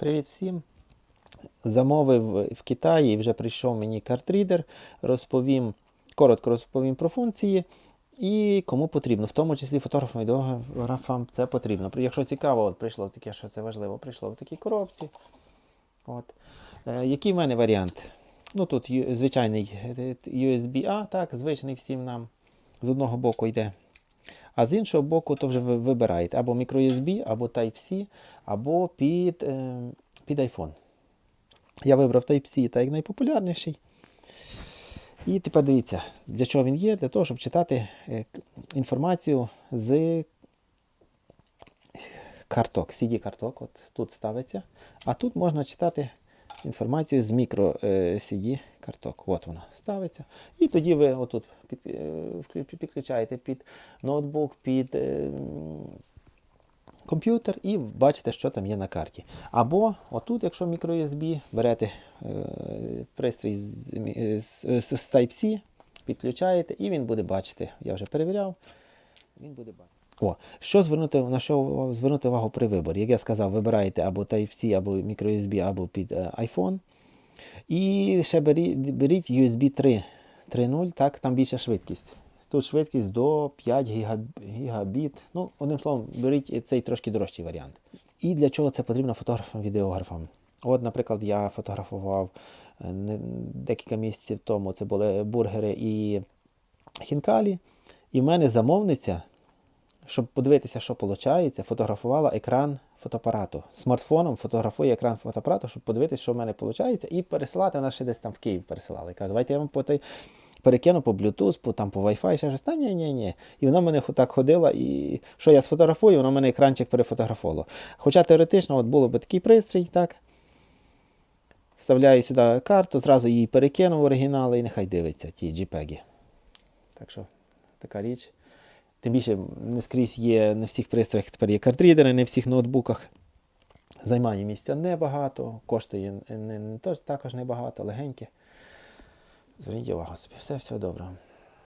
Привіт всім. Замовив в Китаї, вже прийшов мені картрідер. Розповім, коротко розповім про функції і кому потрібно, в тому числі фотографам і відеографам це потрібно. Якщо цікаво, от прийшло таке, що це важливо, прийшло в такій коробці. От. Е, який в мене варіант? Ну тут звичайний е, USB-A, так, звичний всім нам. З одного боку йде. А з іншого боку, то вже ви вибираєте або microUSB, або Type-C, або під, е, під iPhone. Я вибрав Type-C так як найпопулярніший. І тепер дивіться, для чого він є? Для того, щоб читати е, інформацію з карток, CD-карток. От тут ставиться. А тут можна читати інформацію з мікро е, CD карток. От вона ставиться. І тоді ви отут е, підключаєте під ноутбук, під е, комп'ютер і бачите, що там є на карті. Або отут, якщо microUSB, берете е, пристрій з Type-C, підключаєте, і він буде бачити. Я вже перевіряв. Він буде бачити. О, що звернути, на що звернути увагу при виборі? Як я сказав, вибираєте або Type-C, або microUSB, або під е, iPhone. І ще беріть, беріть USB 3 3.0, так, там більша швидкість. Тут швидкість до 5 гігаб- гігабіт. Ну, одним словом, беріть цей трошки дорожчий варіант. І для чого це потрібно фотографам, відеографам? От, наприклад, я фотографував е, декілька місяців тому. Це були бургери і хінкалі. І в мене замовниця, щоб подивитися, що виходить, фотографувала екран фотоапарату. Смартфоном фотографує екран фотоапарату, щоб подивитися, що в мене виходить, і пересилати. Вона ще десь там в Київ пересилала. І каже, давайте я вам по той перекину по Bluetooth, по, там, по Wi-Fi, ще щось. Та ні, ні, ні. І вона мене так ходила, і що я сфотографую, вона мене екранчик перефотографувала. Хоча теоретично от було б такий пристрій, так. Вставляю сюди карту, зразу її перекину в оригінали і нехай дивиться ті JPEG. Так що така річ. Тим більше не скрізь є, не всіх пристроях тепер є картрідери, не всіх ноутбуках. Займає місця небагато, коштує не, не, також небагато, легеньке. Зверніть увагу собі, все, все добре.